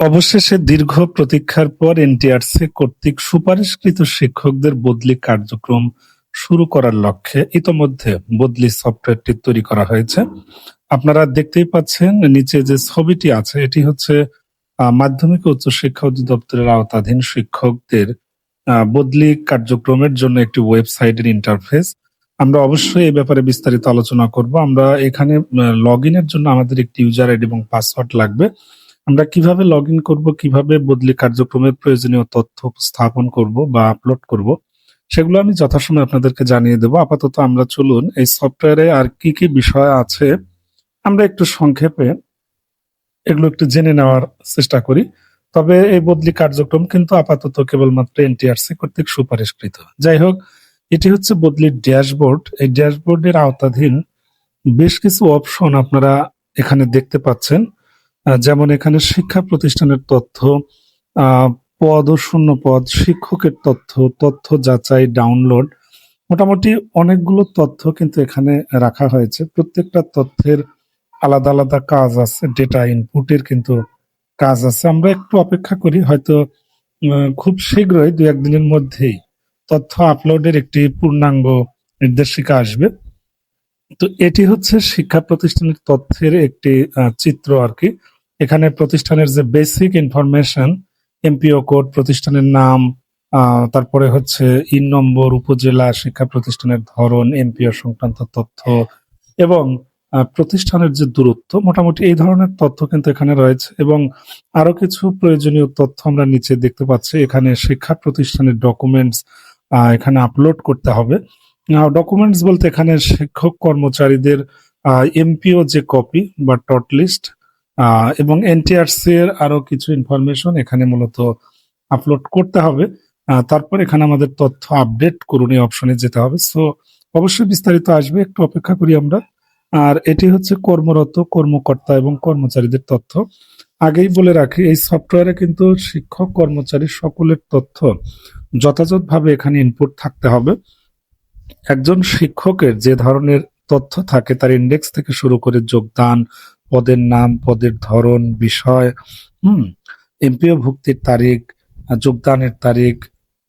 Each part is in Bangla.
অবশেষে দীর্ঘ প্রতীক্ষার পর এনটিআরসি কর্তৃক সুপারিশকৃত শিক্ষকদের বদলি কার্যক্রম শুরু করার লক্ষ্যে ইতোমধ্যে বদলি সফটওয়্যারটি তৈরি করা হয়েছে। আপনারা দেখতেই পাচ্ছেন নিচে যে ছবিটি আছে, এটি হচ্ছে মাধ্যমিক ও উচ্চশিক্ষা অধিদপ্তরের আওতাধীন শিক্ষকদের বদলি কার্যক্রমের জন্য একটি ওয়েবসাইটের ইন্টারফেস। আমরা অবশ্যই এই ব্যাপারে বিস্তারিত আলোচনা করব। আমরা এখানে লগ জন্য আমাদের একটি ইউজার আইডি এবং পাসওয়ার্ড লাগবে। আমরা কীভাবে লগ ইন করব, কীভাবে বদলি কার্যক্রমের প্রয়োজনীয় তথ্য উপস্থাপন করব বা আপলোড করব, সেগুলো আমি যথাসময় আপনাদেরকে জানিয়ে দেবো। আপাতত আমরা চলুন, এই সফটওয়্যারে আর কি কি বিষয় আছে, আমরা একটু সংক্ষেপে এগুলো একটু জেনে নেওয়ার চেষ্টা করি। তবে এই বদলি কার্যক্রম কিন্তু আপাতত কেবলমাত্র এনটিআরসি কর্তৃক সুপারিশকৃত। যাই হোক, এটি হচ্ছে বদলির ড্যাশবোর্ড। এই ড্যাশবোর্ডের আওতাধীন বেশ কিছু অপশন আপনারা এখানে দেখতে পাচ্ছেন। যেমন এখানে শিক্ষা প্রতিষ্ঠানের তথ্য পদ ও শূন্য পদ, শিক্ষকের তথ্য তথ্য যাচাই ডাউনলোড মোটামুটি অনেকগুলো তথ্য কিন্তু এখানে রাখা হয়েছে। প্রত্যেকটা তথ্যের আলাদা আলাদা কাজ আছে ডেটা ইনপুটের কিন্তু কাজ আছে। আমরা একটু অপেক্ষা করি, হয়তো খুব শীঘ্রই দু একদিনের মধ্যেই তথ্য আপলোডের একটি পূর্ণাঙ্গ নির্দেশিকা আসবে। তো এটি হচ্ছে শিক্ষা প্রতিষ্ঠানের তথ্যের একটি চিত্র আর কি। এখানে প্রতিষ্ঠানের যে বেসিক ইনফরমেশন এমপিও কোড প্রতিষ্ঠানের নাম তারপরে হচ্ছে ইন নম্বর, উপজেলা, শিক্ষা প্রতিষ্ঠানের ধরন এমপিও সংক্রান্ত তথ্য এবং প্রতিষ্ঠানের যে দূরত্ব, মোটামুটি এই ধরনের তথ্য কিন্তু এখানে রয়েছে এবং আরও কিছু প্রয়োজনীয় তথ্য আমরা নিচে দেখতে পাচ্ছি। এখানে শিক্ষা প্রতিষ্ঠানের ডকুমেন্টস এখানে আপলোড করতে হবে। ডকুমেন্টস বলতে এখানে শিক্ষক কর্মচারীদের এমপিও যে কপি বা টট লিস্ট এবং এনটিআরসি এর আরও কিছু ইনফরমেশন এখানে মূলত আপলোড করতে হবে। তারপর এখানে আমাদের তথ্য আপডেট করুন এই অপশনে যেতে হবে। সো অবশ্যই বিস্তারিত আসবে, একটু অপেক্ষা করি আমরা। আর এটি হচ্ছে কর্মরত, কর্মকর্তা এবং কর্মচারীদের তথ্য। আগেই বলে রাখি, এই সফটওয়্যারে কিন্তু শিক্ষক, কর্মচারী সকলের তথ্য যথাযথভাবে এখানে ইনপুট থাকতে হবে। একজন শিক্ষকের যে ধরনের তথ্য থাকে, তার ইন্ডেক্স থেকে শুরু করে যোগদান পদের নাম, পদের ধরন, বিষয়, হুম, এমপিও ভুক্তির তারিখ, যোগদানের তারিখ,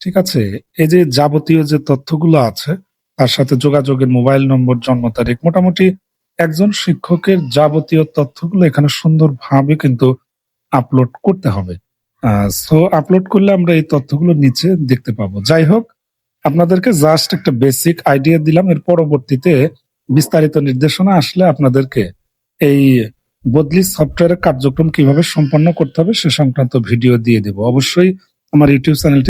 ঠিক আছে? এই যে যাবতীয় যে তথ্যগুলো আছে, তার সাথে যোগাযোগের মোবাইল নম্বর, জন্ম তারিখ, মোটামুটি একজন শিক্ষকের যাবতীয় তথ্যগুলো এখানে সুন্দরভাবে কিন্তু আপলোড করতে হবে। সো আপলোড করলে আমরা এই তথ্যগুলো নিচে দেখতে পাবো। যাই হোক, আপনাদেরকে জাস্ট একটা বেসিক আইডিয়া দিলাম, এর পরবর্তীতে বিস্তারিত নির্দেশনা আসলে আপনাদেরকে এই বদলি সফটওয়্যারের কার্যক্রম কীভাবে সম্পন্ন করতে হবে সে সংক্রান্ত ভিডিও দিয়ে দেব। অবশ্যই আমার ইউটিউব চ্যানেলটি